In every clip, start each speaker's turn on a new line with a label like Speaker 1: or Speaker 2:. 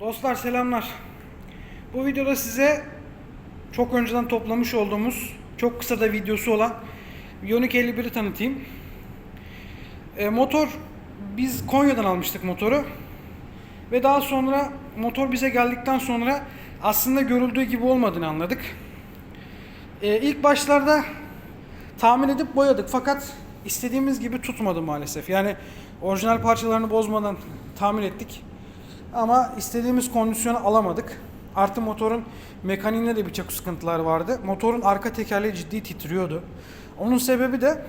Speaker 1: Dostlar selamlar. Bu videoda size çok önceden toplamış olduğumuz çok kısa da videosu olan Ioniq 51'i tanıtayım. E, motor biz Konya'dan almıştık motoru. Ve daha sonra motor bize geldikten sonra aslında görüldüğü gibi olmadığını anladık. E, ilk başlarda tahmin edip boyadık fakat istediğimiz gibi tutmadı maalesef. Yani orijinal parçalarını bozmadan tamir ettik. Ama istediğimiz kondisyonu alamadık. Artı motorun mekaniğinde de birçok sıkıntılar vardı. Motorun arka tekerleği ciddi titriyordu. Onun sebebi de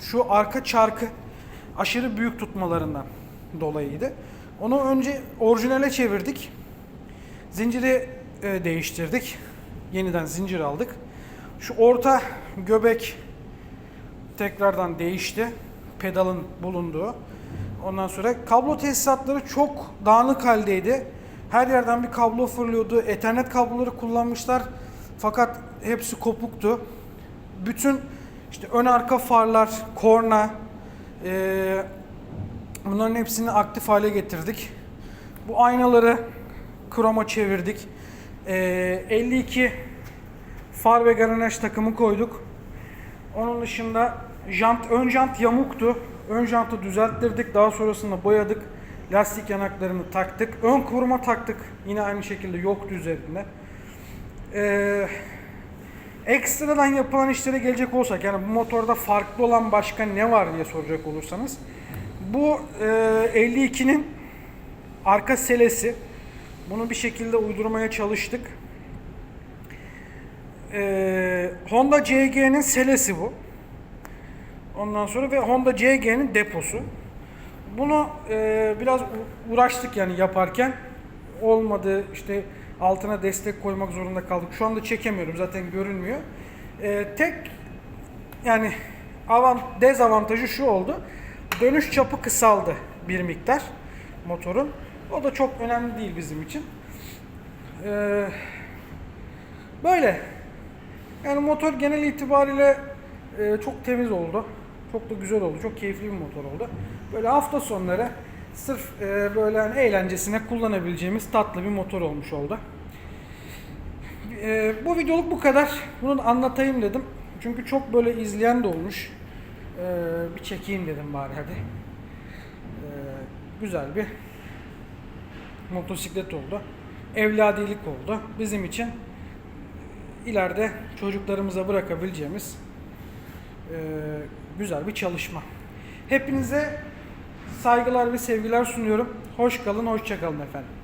Speaker 1: şu arka çarkı aşırı büyük tutmalarından dolayıydı. Onu önce orijinale çevirdik. Zinciri e, değiştirdik. Yeniden zincir aldık. Şu orta göbek tekrardan değişti. Pedalın bulunduğu. Ondan sonra kablo tesisatları çok dağınık haldeydi. Her yerden bir kablo fırlıyordu. Ethernet kabloları kullanmışlar. Fakat hepsi kopuktu. Bütün işte ön arka farlar, korna, eee, bunların hepsini aktif hale getirdik. Bu aynaları kroma çevirdik. Eee, 52 far ve granaj takımı koyduk. Onun dışında jant, ön jant yamuktu. Ön jantı düzelttirdik. Daha sonrasında boyadık. Lastik yanaklarını taktık. Ön koruma taktık. Yine aynı şekilde yoktu üzerinde. Ee, ekstradan yapılan işlere gelecek olsak yani bu motorda farklı olan başka ne var diye soracak olursanız bu e, 52'nin arka selesi bunu bir şekilde uydurmaya çalıştık. Ee, Honda CG'nin selesi bu. Ondan sonra ve Honda CG'nin deposu. Bunu e, biraz uğraştık yani yaparken. Olmadı işte altına destek koymak zorunda kaldık. Şu anda çekemiyorum zaten görünmüyor. E, tek yani avant, dezavantajı şu oldu. Dönüş çapı kısaldı bir miktar motorun. O da çok önemli değil bizim için. E, böyle. Yani motor genel itibariyle e, çok temiz oldu. Çok da güzel oldu. Çok keyifli bir motor oldu. Böyle hafta sonları sırf e, böyle hani eğlencesine kullanabileceğimiz tatlı bir motor olmuş oldu. E, bu videoluk bu kadar. Bunu anlatayım dedim. Çünkü çok böyle izleyen de olmuş. E, bir çekeyim dedim bari hadi. Güzel bir motosiklet oldu. Evladilik oldu. Bizim için ileride çocuklarımıza bırakabileceğimiz güzel bir çalışma. Hepinize saygılar ve sevgiler sunuyorum. Hoş kalın, hoşça kalın efendim.